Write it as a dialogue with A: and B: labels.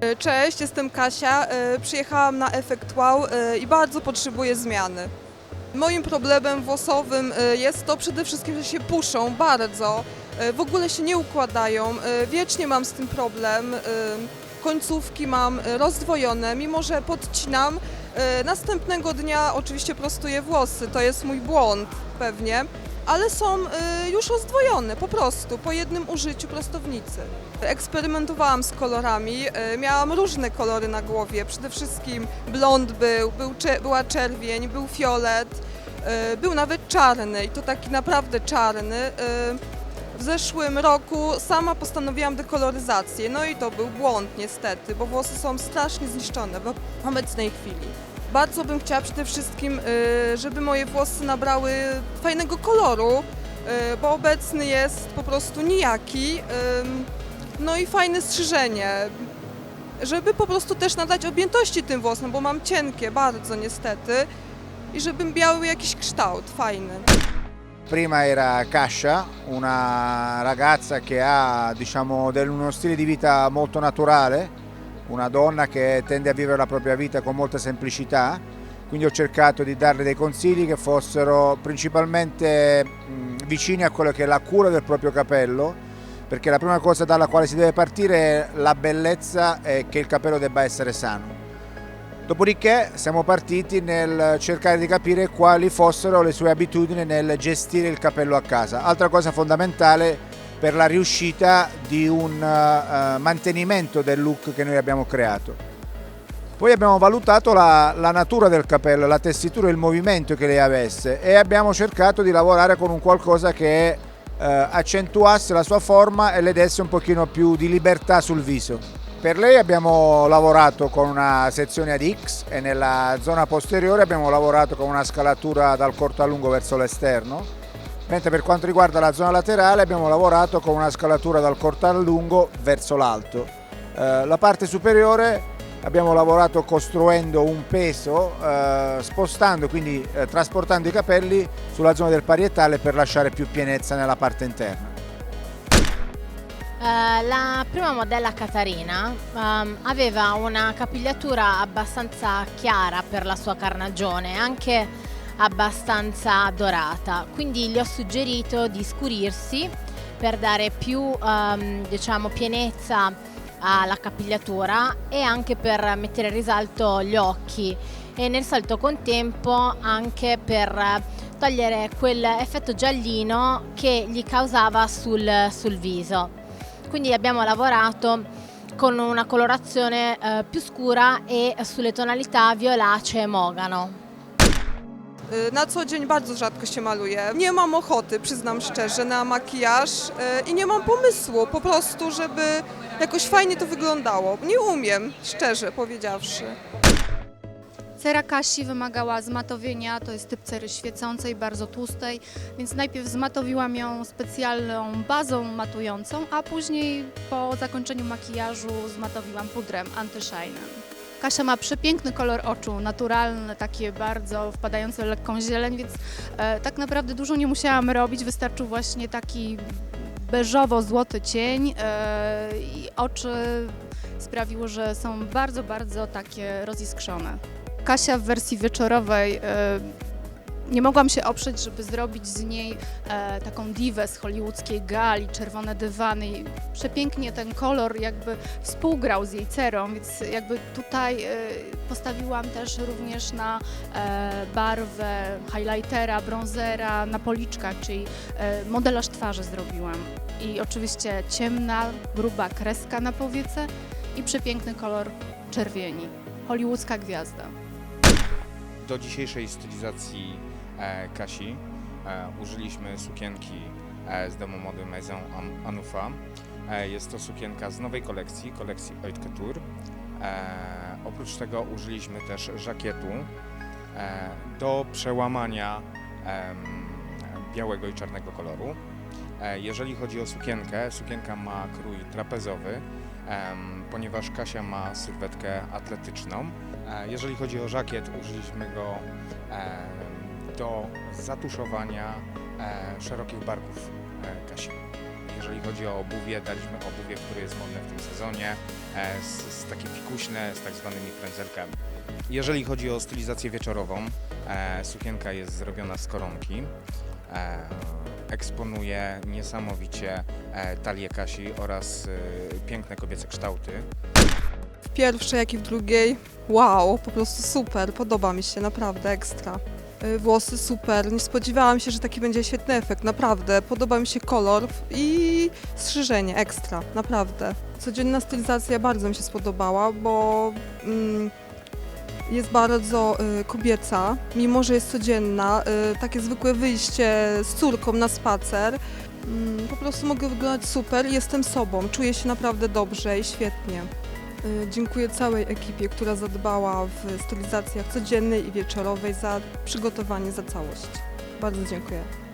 A: E, Cześć, jestem Kasia. E, Przyjechałam na efekt wow e, i bardzo potrzebuję zmiany. Moim problemem włosowym jest to przede wszystkim, że się puszą bardzo. W ogóle się nie układają. Wiecznie mam z tym problem. Końcówki mam rozdwojone, mimo że podcinam. Następnego dnia oczywiście prostuję włosy. To jest mój błąd pewnie. Ale są e, już rozdwojone po prostu, po jednym użyciu prostownicy. Eksperymentowałam z kolorami, e, miałam różne kolory na głowie. Przede wszystkim blond był, był była czerwień, był fiolet, e, był nawet czarny i to taki naprawdę czarny. W zeszłym roku sama postanowiłam dekoloryzację, no i to był błąd niestety, bo włosy są strasznie zniszczone w obecnej chwili. Bardzo bym chciała przede wszystkim, e, żeby moje włosy nabrały fajnego koloru, e, bo obecny jest po prostu nijaki. No i fajne strzyżenie, żeby po prostu też nadać objętości tym włosom, bo mam cienkie bardzo niestety i żeby miały jakiś kształt fajny.
B: Prima era Kasia, una ragazza che ha diciamo, uno stile di vita molto naturale, una donna che tende a vivere la propria vita con molta semplicità, quindi ho cercato di darle dei consigli che fossero principalmente vicini a quello che è la cura del proprio capello, perché la prima cosa dalla quale si deve partire è la bellezza e che il capello debba essere sano. Dopodiché siamo partiti nel cercare di capire quali fossero le sue abitudini nel gestire il capello a casa. Altra cosa fondamentale per la riuscita di un eh, mantenimento del look che noi abbiamo creato. Poi abbiamo valutato la, la natura del capello, la tessitura e il movimento che lei avesse e abbiamo cercato di lavorare con un qualcosa che eh, accentuasse la sua forma e le desse un pochino più di libertà sul viso. Per lei abbiamo lavorato con una sezione ad X e nella zona posteriore abbiamo lavorato con una scalatura dal corto a lungo verso l'esterno, mentre per quanto riguarda la zona laterale abbiamo lavorato con una scalatura dal corto a lungo verso l'alto. Eh, la parte superiore abbiamo lavorato costruendo un peso, eh, spostando, quindi eh, trasportando i capelli sulla zona del parietale per lasciare più pienezza nella parte interna.
C: Eh, la prima modella Catarina ehm, aveva una capigliatura abbastanza chiara per la sua carnagione, anche abbastanza dorata, quindi gli ho suggerito di scurirsi per dare più ehm, diciamo, pienezza alla capigliatura e anche per mettere in risalto gli occhi e nel salto contempo anche per togliere quell'effetto giallino che gli causava sul- sul viso. Quindi abbiamo lavorato con una colorazione eh, più scura e sulle tonalità violacee e mogano.
A: Y, Na co dzień bardzo rzadko się maluję. Nie mam ochoty, przyznam szczerze, na makijaż y, i nie mam pomysłu po prostu, żeby jakoś fajnie to wyglądało. Nie umiem, szczerze powiedziawszy.
D: Cera Kasi wymagała zmatowienia, to jest typ cery świecącej, bardzo tłustej, więc najpierw zmatowiłam ją specjalną bazą matującą, a później po zakończeniu makijażu zmatowiłam pudrem anti-shinem. Kasia ma przepiękny kolor oczu, naturalny, takie bardzo wpadające lekką zieleń, więc e, tak naprawdę dużo nie musiałam robić, wystarczył właśnie taki beżowo-złoty cień e, i oczy sprawiło, że są bardzo, bardzo takie roziskrzone. Kasia w wersji wieczorowej e, nie mogłam się oprzeć, żeby zrobić z niej e, taką diwę z hollywoodzkiej gali, czerwone dywany. I przepięknie ten kolor jakby współgrał z jej cerą, więc jakby tutaj e, postawiłam też również na e, barwę highlightera, bronzera na policzkach, czyli e, modelaż twarzy zrobiłam. I oczywiście ciemna, gruba kreska na powiece i przepiękny kolor czerwieni. Hollywoodzka gwiazda.
E: Do dzisiejszej stylizacji Kasi e, użyliśmy sukienki e, z domu mody Maison An- Anufa. E, jest to sukienka z nowej kolekcji, kolekcji Oit Couture. E, oprócz tego użyliśmy też żakietu e, do przełamania białego i czarnego koloru. E, jeżeli chodzi o sukienkę, sukienka ma krój trapezowy, ponieważ Kasia ma sylwetkę atletyczną. E, Jeżeli chodzi o żakiet, użyliśmy go e, do zatuszowania e, szerokich barków e, Kasi. Jeżeli chodzi o obuwie, daliśmy obuwie, które jest modne w tym sezonie, e, z, z takie fikuśne, z tak zwanymi frędzelkami. Jeżeli chodzi o stylizację wieczorową, sukienka jest zrobiona z koronki. Eksponuje niesamowicie talię Kasi oraz piękne kobiece kształty.
A: W pierwszej, jak i w drugiej, wow, po prostu super, podoba mi się, naprawdę ekstra. Y, Włosy super, nie spodziewałam się, że taki będzie świetny efekt, naprawdę. Podoba mi się kolor i strzyżenie, ekstra, naprawdę. Codzienna stylizacja bardzo mi się spodobała, bo mm, jest bardzo y, kobieca, mimo że jest codzienna, y, takie zwykłe wyjście z córką na spacer. Mm, po prostu mogę wyglądać super, jestem sobą, czuję się naprawdę dobrze i świetnie. Y, Dziękuję całej ekipie, która zadbała w stylizacjach codziennej i wieczorowej za przygotowanie, za całość. Bardzo dziękuję.